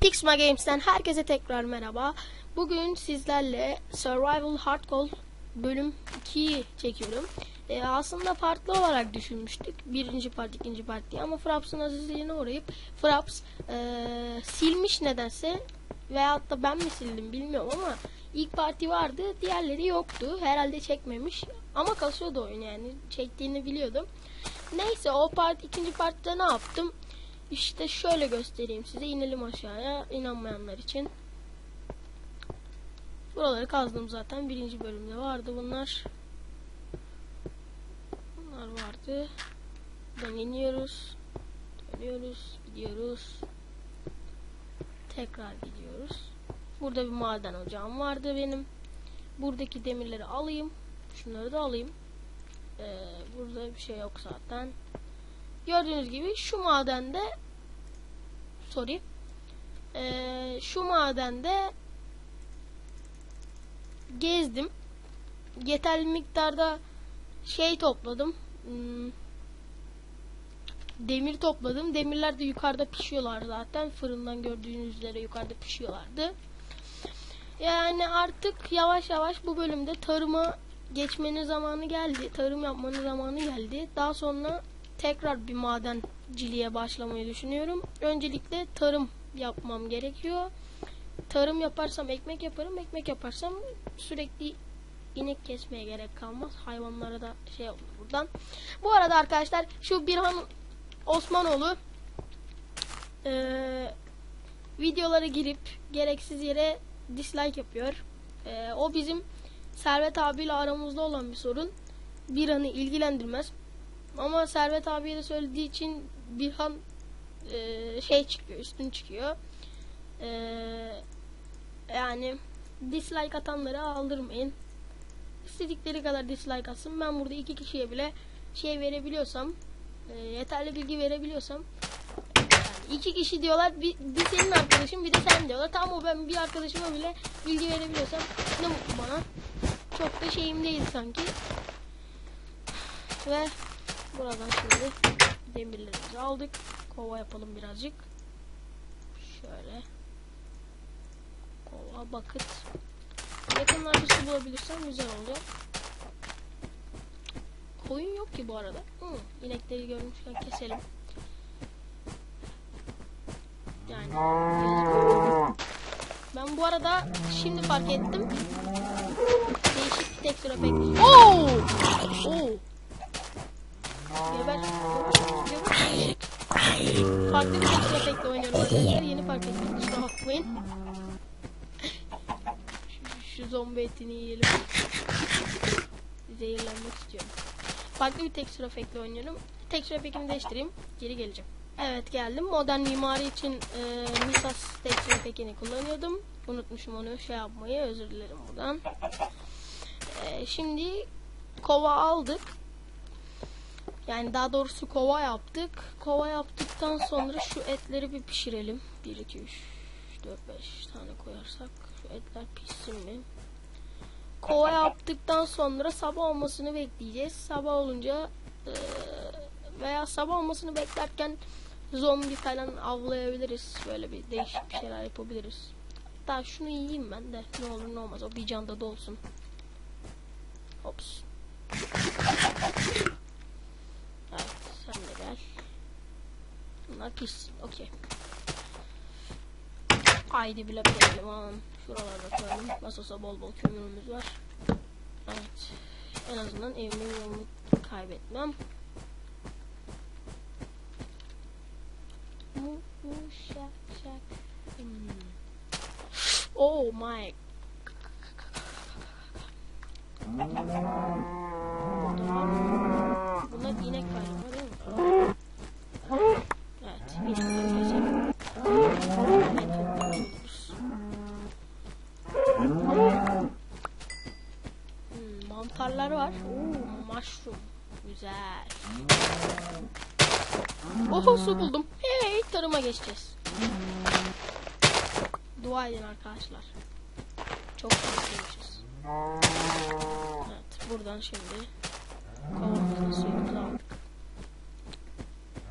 Pixma Games'ten herkese tekrar merhaba. Bugün sizlerle Survival Hardcore bölüm 2'yi çekiyorum. Ee, aslında farklı olarak düşünmüştük. Birinci part, ikinci part diye ama Fraps'ın azizliğine uğrayıp Fraps ee, silmiş nedense veyahut da ben mi sildim bilmiyorum ama ilk parti vardı diğerleri yoktu. Herhalde çekmemiş ama kasıyordu oyun yani çektiğini biliyordum. Neyse o part ikinci partta ne yaptım? İşte şöyle göstereyim size. inelim aşağıya. inanmayanlar için. Buraları kazdım zaten. Birinci bölümde vardı bunlar. Bunlar vardı. Buradan iniyoruz. Dönüyoruz. Gidiyoruz. Tekrar gidiyoruz. Burada bir maden ocağım vardı benim. Buradaki demirleri alayım. Şunları da alayım. Ee, burada bir şey yok zaten. Gördüğünüz gibi şu madende sorry ee, şu madende gezdim. Yeterli miktarda şey topladım. Hmm, demir topladım. Demirler de yukarıda pişiyorlar zaten. Fırından gördüğünüz üzere yukarıda pişiyorlardı. Yani artık yavaş yavaş bu bölümde tarıma geçmenin zamanı geldi. Tarım yapmanın zamanı geldi. Daha sonra tekrar bir madenciliğe başlamayı düşünüyorum. Öncelikle tarım yapmam gerekiyor. Tarım yaparsam ekmek yaparım. Ekmek yaparsam sürekli inek kesmeye gerek kalmaz. Hayvanlara da şey olur buradan. Bu arada arkadaşlar şu Birhan Osmanoğlu eee videolara girip gereksiz yere dislike yapıyor. Eee, o bizim Servet abiyle aramızda olan bir sorun. Birhan'ı ilgilendirmez. Ama Servet abiye de söylediği için Birhan e, şey çıkıyor, üstün çıkıyor. E, yani dislike atanları aldırmayın. İstedikleri kadar dislike atsın. Ben burada iki kişiye bile şey verebiliyorsam, e, yeterli bilgi verebiliyorsam yani iki kişi diyorlar bir, bir senin arkadaşın bir de sen diyorlar. Tamam o ben bir arkadaşıma bile bilgi verebiliyorsam ne mutlu bana. Çok da şeyim değil sanki. Ve buradan şimdi demirlerimizi aldık. Kova yapalım birazcık. Şöyle. Kova, bakıt. Yakınlarda su bulabilirsem güzel olacak. Koyun yok ki bu arada. Hı, inekleri görmüşken keselim. Yani ben bu arada şimdi fark ettim. Değişik bir tekstür efekt. Oo! Oo! Geber. Geber. Farklı bir efektle oynuyorum arkadaşlar. Yeni fark ettim. Kusura bakmayın. Şu, şu zombi etini yiyelim. Zehirlenmek istiyorum. Farklı bir tekstür efektle oynuyorum. Tekstür efektimi değiştireyim. Geri geleceğim. Evet geldim. Modern mimari için e, Misas tekstür efektini kullanıyordum. Unutmuşum onu şey yapmayı. Özür dilerim buradan. E, şimdi kova aldık. Yani daha doğrusu kova yaptık. Kova yaptıktan sonra şu etleri bir pişirelim. 1, 2, 3, 4, 5 tane koyarsak şu etler pişsin mi? Kova yaptıktan sonra sabah olmasını bekleyeceğiz. Sabah olunca e, veya sabah olmasını beklerken zombi falan avlayabiliriz. Böyle bir değişik bir şeyler yapabiliriz. Hatta şunu yiyeyim ben de. Ne olur ne olmaz. O bir canda dolsun. Hops. Evet sen de gel. Bunlar pis. Okey. Haydi bile pehlivan. Şuralarda koyalım. Nasıl olsa bol bol kömürümüz var. Evet. En azından evimin yolunu kaybetmem. Şak şak. Hmm. Oh my. Bunlar inek galiba değil mi? Evet, inekleri keselim. Et topluyoruz. Hmm, mantarlar var. Oo, mushroom. Güzel. Oho su buldum. Hey tarıma geçeceğiz. Dua edin arkadaşlar. Çok şanslıymışız. Evet buradan şimdi kovamızın suyumuzu aldık.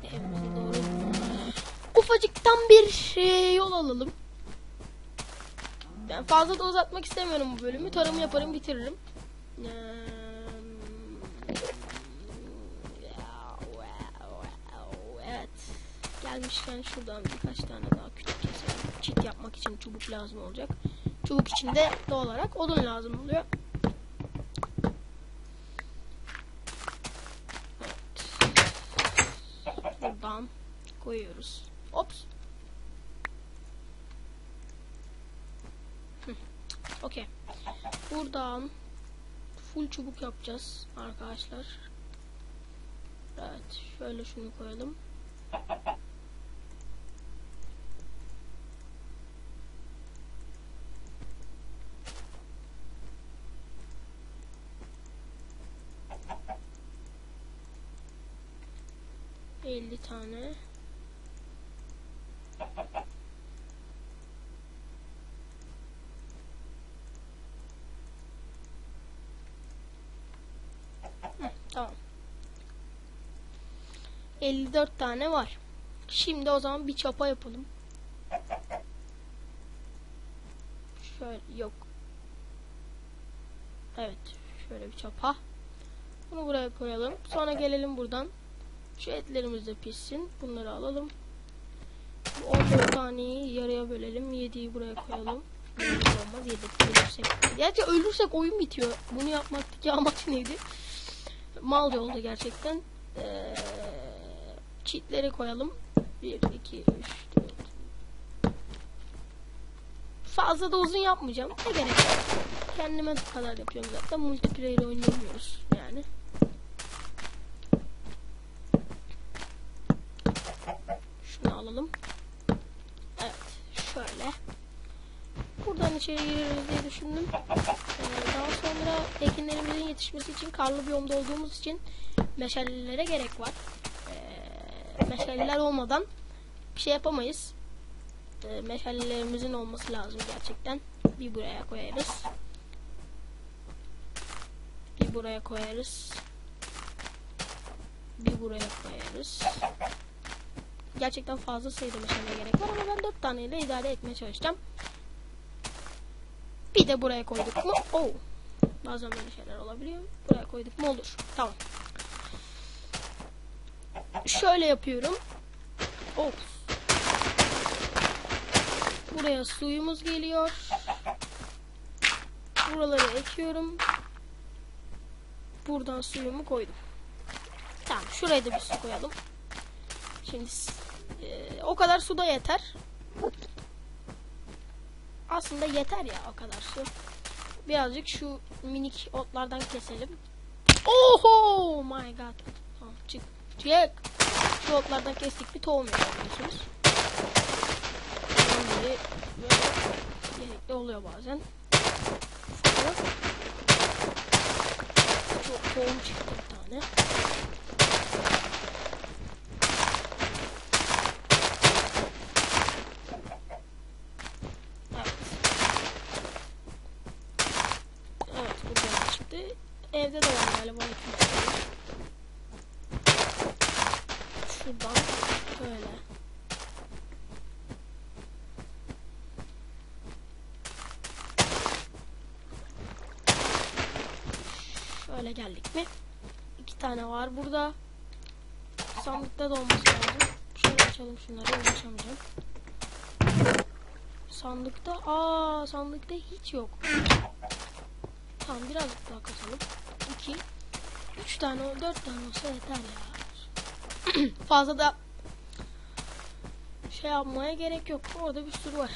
Evimize doğru. Uf ufacıktan bir e, yol alalım. Ben fazla da uzatmak istemiyorum bu bölümü. Tarım yaparım bitiririm. Eee, Gelmişken şuradan birkaç tane daha küçük keselim. Çit yapmak için çubuk lazım olacak. Çubuk için de doğal olarak odun lazım oluyor. Evet. Buradan koyuyoruz. Ops. Okey. Buradan full çubuk yapacağız arkadaşlar. Evet. Şöyle şunu koyalım. Elli tane. Hı, tamam. 54 tane var. Şimdi o zaman bir çapa yapalım. Şöyle yok. Evet. Şöyle bir çapa. Bunu buraya koyalım. Sonra gelelim buradan. Şu etlerimiz de pişsin. Bunları alalım. Bu 14 taneyi yarıya bölelim. 7'yi buraya koyalım. Olmaz. 7 ölürsek. Gerçi ölürsek oyun bitiyor. Bunu yapmaktaki amaç neydi? Malca oldu gerçekten. Ee, cheatleri koyalım. 1, 2, 3, 4. Fazla da uzun yapmayacağım. Ne gerek? Kendime kadar yapıyorum zaten. Multiplayer oynamıyoruz yani. Şunu alalım. Evet. Şöyle. Buradan içeri gireriz diye düşündüm. Ee, daha sonra ekinlerimizin yetişmesi için karlı biyomda olduğumuz için meşalelere gerek var. Ee, meşaleler olmadan bir şey yapamayız. Ee, meşalelerimizin olması lazım gerçekten. Bir buraya koyarız. Bir buraya koyarız. Bir buraya koyarız. Gerçekten fazla sayıda meşale gerek var ama ben 4 taneyle idare etmeye çalışacağım. Bir de buraya koyduk mu? Oh. Bazen böyle şeyler olabiliyor. Buraya koyduk mu olur. Tamam. Şöyle yapıyorum. Of. Buraya suyumuz geliyor. Buraları ekiyorum. Buradan suyumu koydum. Tamam. Şuraya da bir su koyalım. Şimdi e, o kadar su da yeter. Aslında yeter ya o kadar su. Birazcık şu minik otlardan keselim. Oho my god. Tamam çık. Çık. Şu otlardan kestik bir tohum yapıyorsunuz. Böyle gerekli oluyor bazen. Çok tohum çıktı bir tane. Evet. Evet buradan çıktı. Evde de var galiba. Şuradan böyle. Şöyle geldik mi? İki tane var burada. Sandıkta da olması lazım. Şöyle açalım şunları. Ulaşamayacağım. Sandıkta aa sandıkta hiç yok. Tamam birazcık daha katalım. 2 3 tane 4 tane olsa yeter ya. Fazla da şey yapmaya gerek yok. Orada bir sürü var.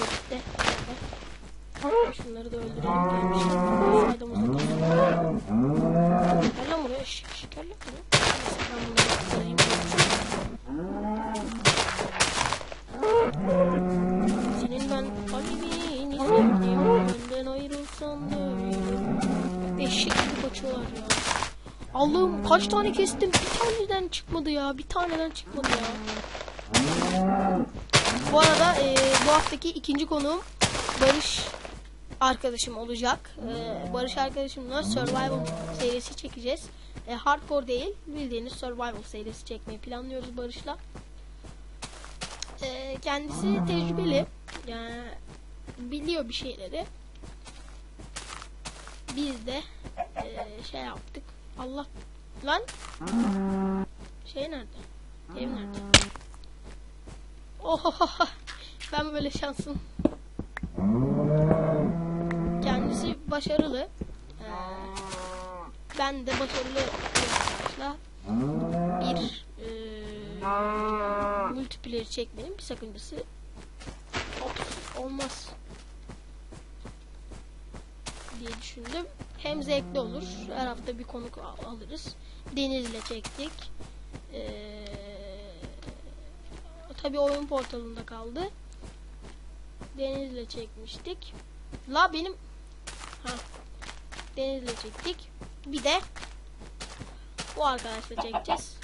Bitti. Şunları da öldürelim. Öyle. Eşek gibi kaçıyorlar ya. Allah'ım kaç tane kestim. Bir taneden çıkmadı ya. Bir taneden çıkmadı ya. Bu arada e, bu haftaki ikinci konuğum Barış arkadaşım olacak. Ee, Barış arkadaşımla survival serisi çekeceğiz. Ee, hardcore değil, bildiğiniz survival serisi çekmeyi planlıyoruz Barış'la. Ee, kendisi tecrübeli. Yani biliyor bir şeyleri. Biz de ee, şey yaptık. Allah lan şey nerede? Ev nerede? Ohohoho. Ben böyle şansım. Kendisi başarılı. Ee, ben de başarılı bir arkadaşla bir e, multiplayer çekmenin bir sakıncası Ops, olmaz diye düşündüm. Hem zevkli olur. Her hafta bir konuk al- alırız. Deniz'le çektik. Ee, tabii oyun portalında kaldı. Deniz'le çekmiştik. La benim ha Deniz'le çektik. Bir de bu arkadaşla çekeceğiz.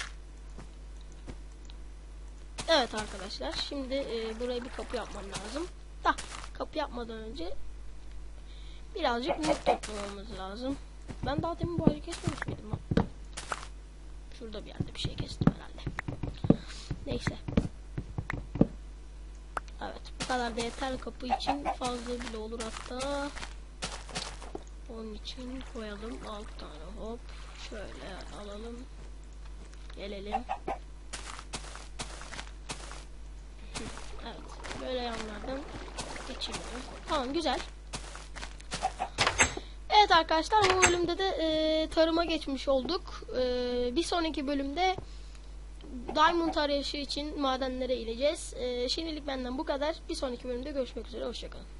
Evet arkadaşlar. Şimdi e, buraya bir kapı yapmam lazım. Da kapı yapmadan önce birazcık mut toplamamız lazım. Ben daha demin bu ağacı kesmemiş miydim? Şurada bir yerde bir şey kestim herhalde. Neyse. Evet bu kadar da yeter kapı için fazla bile olur hatta. Onun için koyalım 6 tane hop. Şöyle alalım. Gelelim. Evet böyle yanlardan geçiyorum. Tamam güzel. Evet arkadaşlar bu bölümde de e, tarıma geçmiş olduk. E, bir sonraki bölümde Diamond arayışı için madenlere ineceğiz. E, şimdilik benden bu kadar. Bir sonraki bölümde görüşmek üzere. Hoşçakalın.